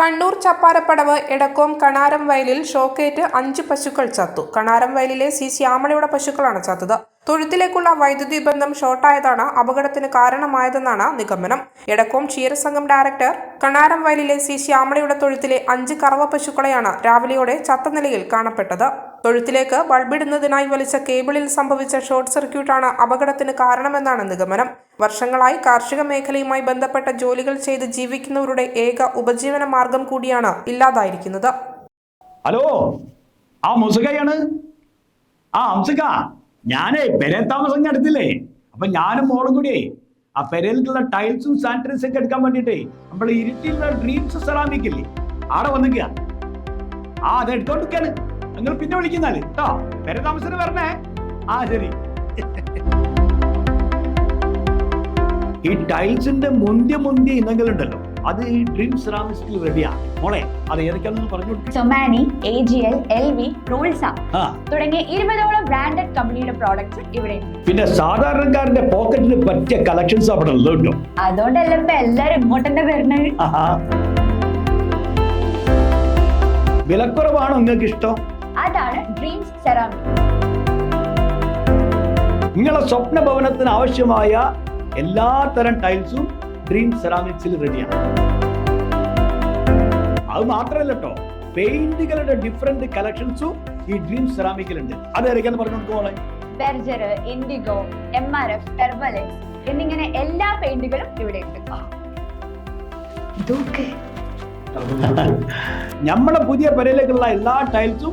കണ്ണൂർ ചപ്പാരപ്പടവ് എടക്കോം കണാരം വയലിൽ ഷോക്കേറ്റ് അഞ്ച് പശുക്കൾ ചത്തു. കണാരം വയലിലെ സി. ശ്യാമളയുടെ പശുക്കളാണ് ചത്തത്. തൊഴുത്തിലേക്കുള്ള വൈദ്യുതി ബന്ധം ഷോർട്ടായതാണ് അപകടത്തിന് കാരണമായതെന്നാണ് നിഗമനം. എടക്കോം ക്ഷീരസംഘം ഡയറക്ടർ കണാരം വയലിലെ സി. ശ്യാമളയുടെ തൊഴുത്തിലെ അഞ്ച് കറവ പശുക്കളെയാണ് രാവിലെയോടെ ചത്ത നിലയിൽ കാണപ്പെട്ടത്. തൊഴുത്തിലേക്ക് ബൾബിടുന്നതിനായി വലിച്ച കേബിളിൽ സംഭവിച്ച ഷോർട്ട് സർക്യൂട്ടാണ് അപകടത്തിന് കാരണമെന്നാണ് നിഗമനം. വർഷങ്ങളായി കാർഷിക മേഖലയുമായി ബന്ധപ്പെട്ട ജോലികൾ ചെയ്ത് ജീവിക്കുന്നവരുടെ ഏക ഉപജീവന മാർഗം കൂടിയാണ് ഇല്ലാതായിരിക്കുന്നത്. ഹലോ ആ മുസുകയാണ് ആ അംസുക ഞാനേ പെരെ താമസം എടുത്തില്ലേ? അപ്പൊ ഞാനും മോളും കൂടിയേ ആ പെരയിലുള്ള ടൈൽസും സാനിറ്റൈസും ഒക്കെ എടുക്കാൻ വേണ്ടിട്ടേ നമ്മൾ ഇരുട്ടിലുള്ള ഡ്രീംസ് സെറാമിക്കില്ലേ ആടെ വന്നിക്കുക ആ അത് എടുത്തോണ്ടിരിക്കാണ് നിങ്ങൾ പിന്നെ വിളിക്കുന്നാൽ കേട്ടോ പെരെ താമസത്തിന് വരണേ. ആ ശരി. ഈ ടൈൽസിന്റെ മുന്തിയ മുന്തിയ ഇനങ്ങളുണ്ടല്ലോ. അത് ഈ ഡ്രീംസ് റാമിസ്റ്റിൽ റെഡിയാ മോളെ അത് ഏതൊക്കെയാണെന്ന് പറഞ്ഞു. Somany A G L L V Rolls തുടങ്ങിയ ഇരുപതോളം ബ്രാൻഡഡ് കമ്പനിയുടെ പ്രോഡക്ട്സ് ഇവിടെ പിന്നെ സാധാരണക്കാരന്റെ പോക്കറ്റിന് പറ്റിയ കളക്ഷൻസ് അവിടെ ഉള്ളതുണ്ടോ? അതുകൊണ്ടല്ല ഇപ്പൊ എല്ലാരും ഇങ്ങോട്ടെന്നെ വരുന്നത്. വിലക്കുറവാണോ നിങ്ങൾക്ക് ഇഷ്ടം? അതാണ് ഡ്രീംസ് സെറാമിക്. നിങ്ങളുടെ സ്വപ്ന ഭവനത്തിന് ആവശ്യമായ എല്ലാ തരം ടൈൽസും ഡ്രീം സെറാമിക്സിൽ റെഡിയാണ് അത് മാത്രമല്ല കേട്ടോ പെയിന്റുകളുടെ ഡിഫറെന്റ് കളക്ഷൻസും ഈ ഡ്രീം സെറാമിക്കിലുണ്ട്. അത് ഏതൊക്കെയാന്ന് പറഞ്ഞു കൊടുക്കുമോളെ Berger Indigo M R F ടെർബലെക്സ് എന്നിങ്ങനെ എല്ലാ പെയിന്റുകളും ഇവിടെ ഉണ്ട്. നമ്മുടെ പുതിയ പെരയിലേക്കുള്ള എല്ലാ ടൈൽസും